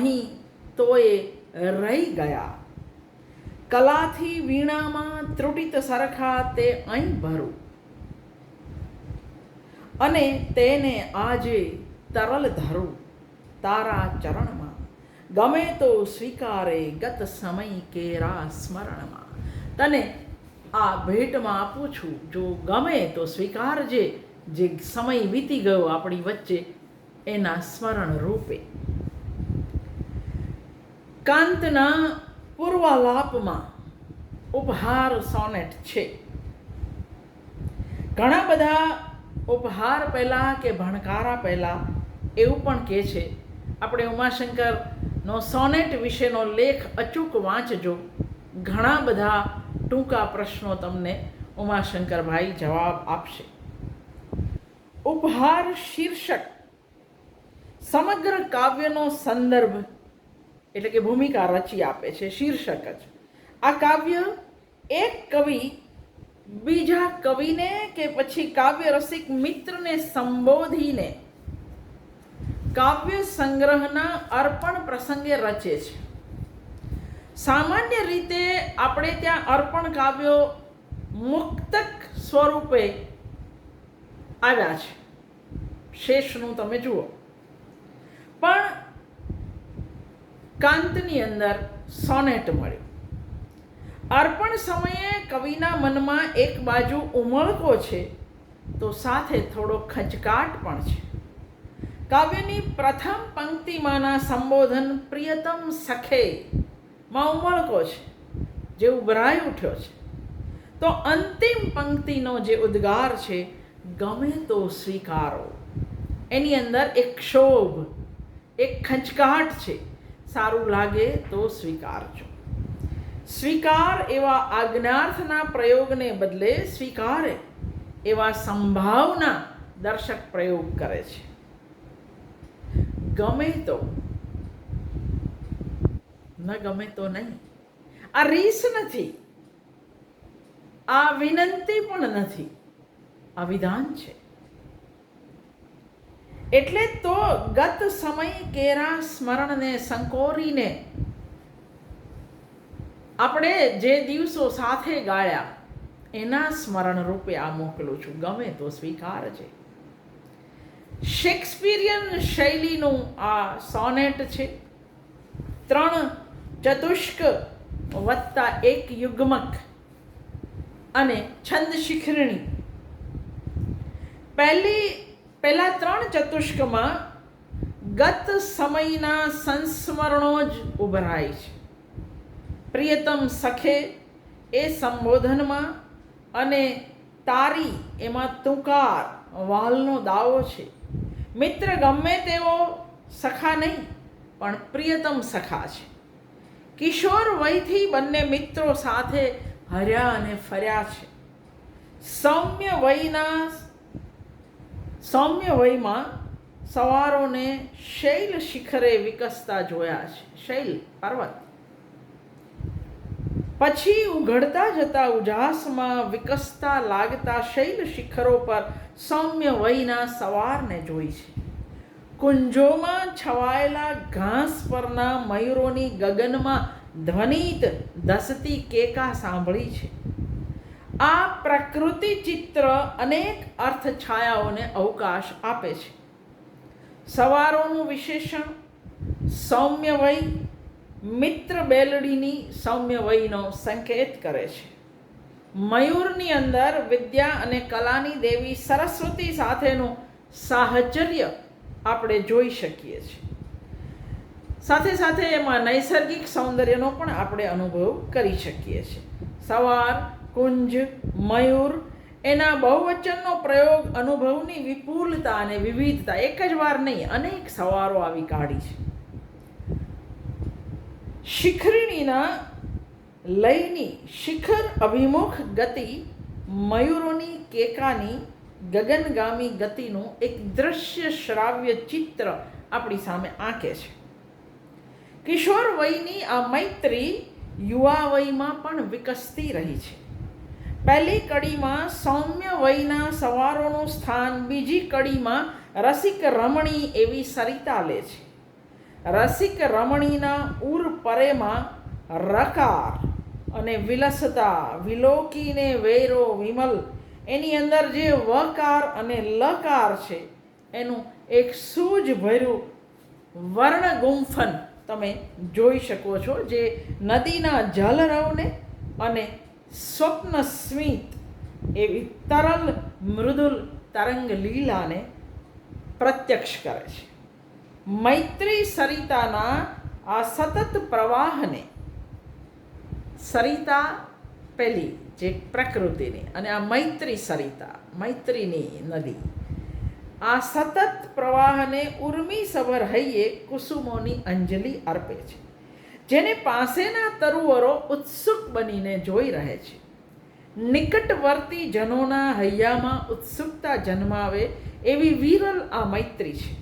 અહીં તોય રહી ગયા. કલાથી વીણામાં ત્રુટિત સરખા તે અહીં ભરું. અને તેને આજે તરલ ધરું તારા ચરણમાં. ગમે તો સ્વીકારે ગત સમય કેરા સ્મરણમાં. તને આ ભેટમાં આપું છું, જો ગમે તો સ્વીકારજે. જે સમય વીતી ગયો આપણી વચ્ચે, એના સ્મરણ રૂપે. કાંતના પૂર્વાલાપમાં ઉપહાર સોનેટ છે. ઘણા બધા ઉપહાર પહેલાં કે ભણકારા પહેલાં એવું પણ કહે છે. આપણે ઉમાશંકરનો સોનેટ વિશેનો લેખ અચૂક વાંચજો. ઘણા બધા ટૂંકા પ્રશ્નો તમને ઉમાશંકરભાઈ જવાબ આપશે. ઉપહાર શીર્ષક. સમગ્ર કાવ્યનો સંદર્ભ એટલે કે ભૂમિકા રચી આપે છે, શીર્ષક જ. આ કાવ્ય એક કવિ બીજા કવિને કે પછી કાવ્ય રસિક મિત્રને સંબોધીને કાવ્ય સંગ્રહના અર્પણ પ્રસંગે રચે છે. સામાન્ય રીતે આપણે ત્યાં અર્પણ કાવ્યો મુક્તક સ્વરૂપે આવ્યા છે. શેષનું તમે જુઓ. પણ કાંતની અંદર સોનેટ મળ્યું. અર્પણ સમયે કવિના મનમાં એક બાજુ ઉમળકો છે, તો સાથે થોડો ખચકાટ પણ છે. કાવ્યની પ્રથમ પંક્તિમાંના સંબોધન પ્રિયતમ સખે માં ઉમળકો છે, જે ઉભરાઈ ઉઠ્યો છે. તો અંતિમ પંક્તિનો જે ઉદ્ગાર છે, ગમે તો સ્વીકારો. એની અંદર એક ક્ષોભ, એક ખચકાટ છે. સારું લાગે તો સ્વીકારજો. સ્વીકાર એવા આજ્ઞાર્થના પ્રયોગને બદલે સ્વીકારે એવા સંભાવના દર્શક પ્રયોગ કરે છે. ગમે તો, ન ગમે તો નહીં. આ રીસ નથી. આ વિનંતી પણ નથી. આ વિધાન છે. એટલે તો ગત સમય કેરા સ્મરણને સંકોરીને આપણે જે દિવસો સાથે ગાળ્યા, એના સ્મરણ રૂપે આ મોકલું છું. ગમે તો સ્વીકાર છે. શેક્સપિરિયન શૈલીનું આ સોનેટ છે. ત્રણ ચતુષ્ક વત્તા એક યુગ્મક અને છંદ શિખરણી. પહેલી પહેલા ત્રણ ચતુષ્કમાં ગત સમયના સંસ્મરણો જ ઉભરાય છે. પ્રિયતમ સખે એ સંબોધનમાં અને તારી એમાં તુકાર વાલનો દાવો છે. મિત્ર ગમે તેવો સખા નહીં, પણ પ્રિયતમ સખા છે. કિશોર વયથી બંને મિત્રો સાથે હર્યા અને ફર્યા છે. સૌમ્ય વયના સૌમ્ય વયમાં સવારોને શૈલ શિખરે વિકસતા જોયા છે. શૈલ, પર્વત. પછી ઉઘડતા જતા ઉજાસમાં વિકસતા લાગતા શૈલ શિખરો પર સૌમ્ય વયના સવારને જોઈ છે. કુંજોમાં છવાયેલા ઘાસ પરના મયુરોની ગગનમાં ધ્વનિત દસતી કેકા સાંભળી છે. આ પ્રકૃતિ ચિત્ર અનેક અર્થ છાયાઓને અવકાશ આપે છે. સવારોનું વિશેષણ સૌમ્ય વય મિત્ર બેલડીની સૌમ્ય વયનો સંકેત કરે છે. મયુરની અંદર વિદ્યા અને કલાની દેવી સરસ્વતી સાથેનું સાહચર્ય આપણે જોઈ શકીએ છીએ સાથે સાથે એમાં નૈસર્ગિક સૌંદર્યનો પણ આપણે અનુભવ કરી શકીએ છીએ સવાર કુંજ, મયુર, એના બહુવચનનો પ્રયોગ અનુભવની વિપુલતા અને વિવિધતા એક જ વાર નહીં, અનેક સવારો આવી કાઢી છે. શિખરિણીના લયની શિખર અભિમુખ ગતિ મયુરોની કેકાની ગગનગામી ગતિનું એક દ્રશ્ય શ્રાવ્ય ચિત્ર આપણી સામે આંકે છે. કિશોર વયની આ મૈત્રી યુવા વયમાં પણ વિકસતી રહી છે. પહેલી કડીમાં સૌમ્ય વયના સવારોનું સ્થાન, બીજી કડીમાં રસિક રમણી એવી સરિતા લે છે. રસિક રમણીના ઉર પરેમાં રકાર અને વિલસતા, વિલોકીને વેરો વિમલ, એની અંદર જે વકાર અને લકાર છે, એનું એક સૂજ ભર્યું વર્ણ ગુંફન તમે જોઈ શકો છો, જે નદીના જલરવને અને સ્વપ્ન સ્મિત એવી તરલ મૃદુલ તરંગ લીલાને પ્રત્યક્ષ કરે છે. મૈત્રી સરિતાના આ સતત પ્રવાહને સરિતા પેલી જે પ્રકૃતિની અને આ મૈત્રી સરિતા, મૈત્રીની નદી, આ સતત પ્રવાહને ઉર્મી સભર હૈયે કુસુમોની અંજલિ અર્પે છે. જેને પાસેના તરુવરો ઉત્સુક બનીને જોઈ રહે છે. નિકટવર્તી જનોના હૈયામાં ઉત્સુકતા જન્માવે એવી વિરલ આ મૈત્રી છે.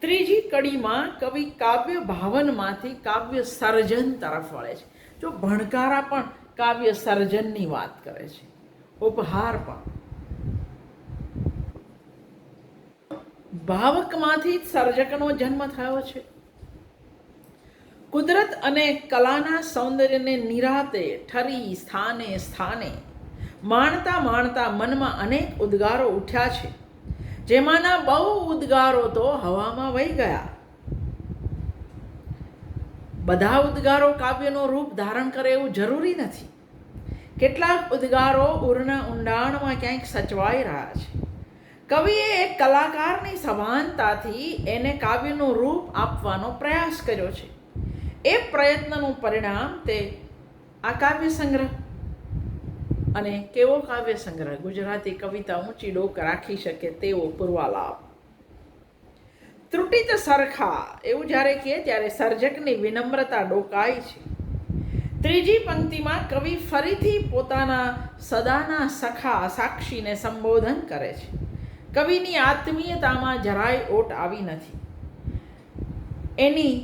ત્રીજી કડીમાં કવિ કાવ્ય ભાવનમાંથી કાવ્ય સર્જન તરફ વળે છે. જો ભણકારા પણ કાવ્ય સર્જનની વાત કરે છે. ઉપહાર પણ. ભાવકમાંથી સર્જકનો જન્મ થયો છે. કુદરત અને કલાના સૌંદર્યને નિરાતે, ઠરી, સ્થાને સ્થાને. માણતા માણતા મનમાં અનેક ઉદ્ગારો ઉઠ્યા છે. જેમાંના બહુ ઉદ્ગારો તો હવામાં વહી ગયા. બધા ઉદ્ગારો કાવ્યનું રૂપ ધારણ કરે એવું જરૂરી નથી. કેટલાક ઉદ્ગારો ઉરના ઊંડાણમાં ક્યાંક સચવાઈ રહ્યા છે. કવિએ એક કલાકારની સભાનતાથી એને કાવ્યનું રૂપ આપવાનો પ્રયાસ કર્યો છે. એ પ્રયત્નનું પરિણામ તે આ કાવ્ય સંગ્રહ અને કેવો કાવ્ય સંગ્રહ? ગુજરાતી કવિતા ઊંચી ડોક રાખી શકે તેવો પૂર્વાલાભ ત્રુટિત સરખા, એવું જ્યારે કહે ત્યારે સર્જકની વિનમ્રતા ડોકાય છે. ત્રીજી પંક્તિમાં કવિ ફરીથી પોતાના સદાના સખા સાક્ષીને સંબોધન કરે છે. કવિની આત્મીયતામાં જરાય ઓટ આવી નથી. એની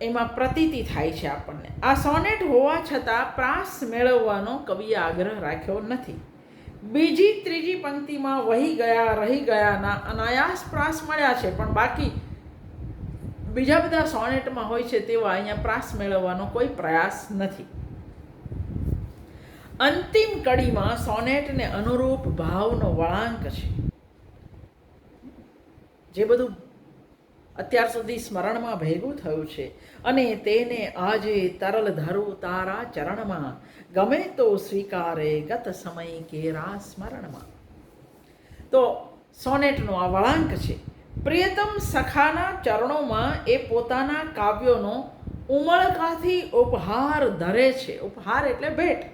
એમાં પ્રતીતિ થાય છે આપણને. આ સોનેટ હોવા છતાં પ્રાસ મેળવવાનો કવિએ આગ્રહ રાખ્યો નથી. બીજી, ત્રીજી પંક્તિમાં વહી ગયા, રહી ગયાના અનાયાસ પ્રાસ મળ્યા છે, પણ બાકી બીજા બધા સોનેટમાં હોય છે તેવા અહીંયા પ્રાસ મેળવવાનો કોઈ પ્રયાસ નથી. અંતિમ કડીમાં સોનેટને અનુરૂપ ભાવનો વળાંક છે. જે બધું અત્યાર સુધી સ્મરણમાં ભેગું થયું છે. અને તેને આજે તરલ ધરું તારા ચરણમાં. ગમે તો સ્વીકારે ગત સમય કેરા સ્મરણમાં. તો સોનેટનો આ વળાંક છે. પ્રિયતમ સખાના ચરણોમાં એ પોતાના કાવ્યોનો ઉમળકાથી ઉપહાર ધરે છે. ઉપહાર એટલે ભેટ.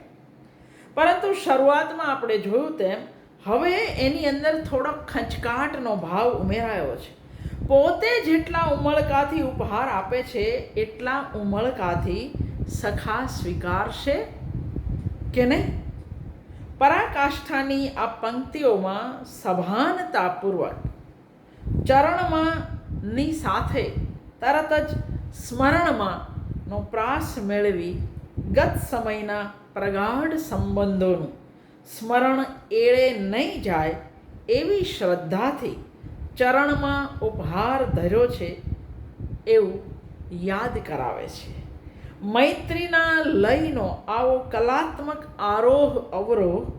પરંતુ શરૂઆતમાં આપણે જોયું તેમ, હવે એની અંદર થોડોક ખંચકાટનો ભાવ ઉમેરાયો છે. પોતે જેટલા ઉમળકાથી ઉપહાર આપે છે, એટલા ઉમળકાથી સખા સ્વીકારશે કે નહીં? પરાકાષ્ઠાની આ પંક્તિઓમાં સભાનતાપૂર્વક ચરણમાં ની સાથે તરત જ સ્મરણમાં નો પ્રાસ મેળવી ગત સમયના પ્રગાઢ સંબંધોનું સ્મરણ એળે નહીં જાય એવી શ્રદ્ધાથી ચરણમાં ઉપહાર ધર્યો છે એવું યાદ કરાવે છે. મૈત્રીના લયનો આવો કલાત્મક આરોહ અવરોહ,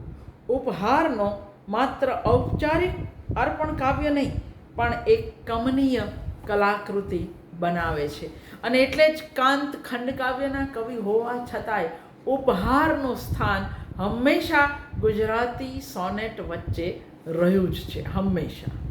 ઉપહારનો માત્ર ઔપચારિક અર્પણ કાવ્ય નહીં, પણ એક કમનીય કલાકૃતિ બનાવે છે. અને એટલે જ કાંત ખંડકાવ્યના કવિ હોવા છતાંય ઉપહારનું સ્થાન હંમેશા ગુજરાતી સોનેટ વચ્ચે રહ્યું જ છે. હંમેશા.